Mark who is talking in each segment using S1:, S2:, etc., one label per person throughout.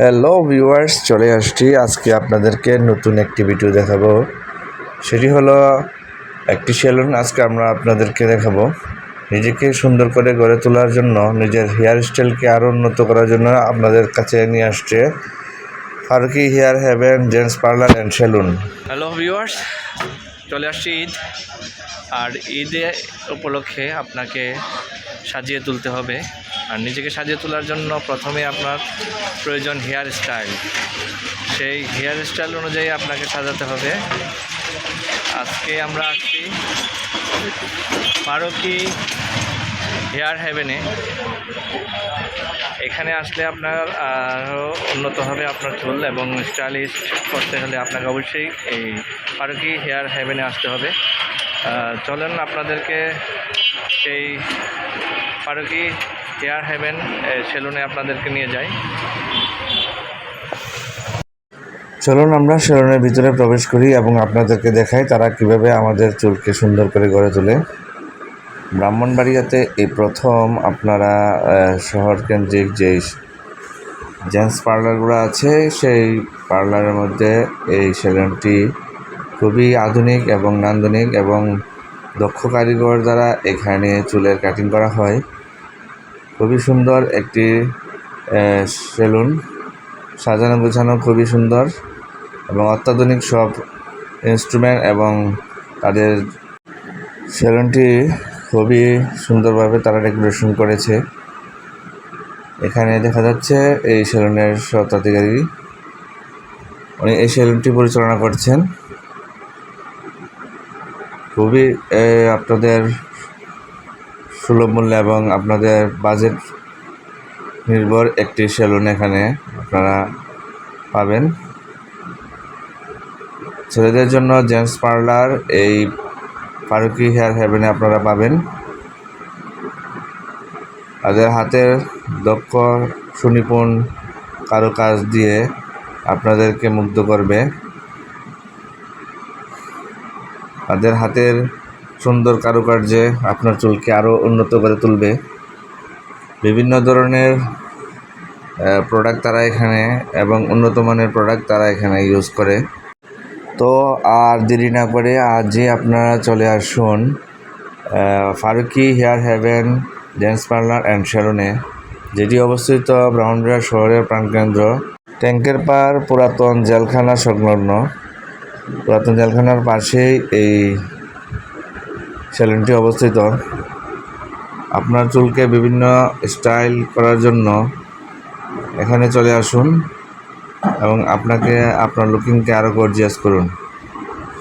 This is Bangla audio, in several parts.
S1: হ্যালো ভিউয়ার্স চলে আসছি। আজকে আপনাদেরকে নতুন একটি ভিডিও দেখাবো। সেটি হলো একটি সেলুন। আজকে আমরা আপনাদেরকে দেখাবো। নিজেকে সুন্দর করে গড়ে তোলার জন্য, নিজের হেয়ার স্টাইলকে আরও উন্নত করার জন্য আপনাদের কাছে নিয়ে আসছে Faruki hair haven gents parlour and salon
S2: hello viewers চলে আসছি ঈদ। আর ঈদে উপলক্ষে আপনাকে সাজিয়ে তুলতে হবে। আর নিজেকে সাজিয়ে তোলার জন্য প্রথমে আপনার প্রয়োজন হেয়ার স্টাইল। সেই হেয়ার স্টাইল অনুযায়ী আপনাকে সাজাতে হবে। আজকে আমরা আসছি ফারুকি হেয়ার হ্যাভেনে এখানে আসলে আপনার আরও উন্নত হবে আপনার চুল এবং স্টাইলিশ করতে হলে আপনাকে অবশ্যই এই ফারুকি হেয়ার হ্যাভেনে আসতে হবে। চলেন আপনাদেরকে সেই ফারুকি হেয়ার হেভেন সেলুনে আপনাদেরকে নিয়ে যাই।
S1: চলুন আমরা সেলুনের ভিতরে প্রবেশ করি এবং আপনাদেরকে দেখাই তারা কীভাবে আমাদের চুলকে সুন্দর করে গড়ে তোলে। ব্রাহ্মণবাড়িয়াতে এই প্রথম আপনারা আহ, শহর কেন্দ্রিক যেই জেন্টস পার্লারগুলো আছে সেই পার্লারের মধ্যে এই সেলুনটি খুবই আধুনিক এবং নান্দনিক এবং দক্ষ কারিগর দ্বারা এখানে চুলের কাটিং করা হয়। খুবই সুন্দর একটি সেলুন। সাজানো গোছানো খুবই সুন্দর এবং অত্যাধুনিক সব ইনস্ট্রুমেন্ট এবং তাদের সেলুনটি খুবই সুন্দরভাবে তারা ডেকোরেশন করেছে। এখানে দেখা যাচ্ছে এই সেলুনের স্বত্বাধিকারী। উনি এই সেলুনটি পরিচালনা করছেন। খুবই আপনাদের সুলভ মূল্যে এবং আপনাদের বাজেট নির্ভর একটি সেলুন এখানে আপনারা পাবেন। ছেলেদের জন্য জেন্টস পার্লার এই ফারুকি হেয়ার হেভেনে আপনারা পাবেন। তাদের হাতের দক্ষ, সুনিপুণ কারুকাজ দিয়ে আপনাদেরকে মুগ্ধ করবে। তাদের হাতের সুন্দর কারুকার্যে আপনার চুলকে আরও উন্নত করে তুলবে। বিভিন্ন ধরনের প্রোডাক্ট তারা এখানে এবং উন্নত মানের প্রোডাক্ট তারা এখানে ইউজ করে। তো আর দেরি না করে আজই আপনারা চলে আসুন Faruki hair haven gents parlour and সেলুনে যেটি অবস্থিত ব্রাহ্মণবাড়িয়া শহরের প্রাণকেন্দ্র। ট্যাঙ্কের পার পুরাতন জেলখানা সংলগ্ন। পুরাতন জেলখানার পাশেই এই সেলুনটি অবস্থিত। আপনার চুলকে বিভিন্ন স্টাইল করার জন্য এখানে চলে আসুন এবং আপনাকে আপনার লুকিংকে আরও গর্জিয়াস করুন।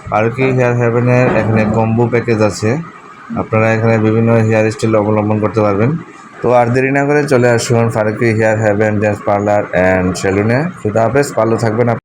S1: ফারুকি হেয়ার হ্যাভেনের এখানে কম্বো প্যাকেজ আছে। আপনারা এখানে বিভিন্ন হেয়ার স্টাইল অবলম্বন করতে পারবেন। তো আর দেরি না করে চলে আসুন Faruki hair haven gents parlour and সেলুনে খুদা হাফেজ ভালো থাকবেন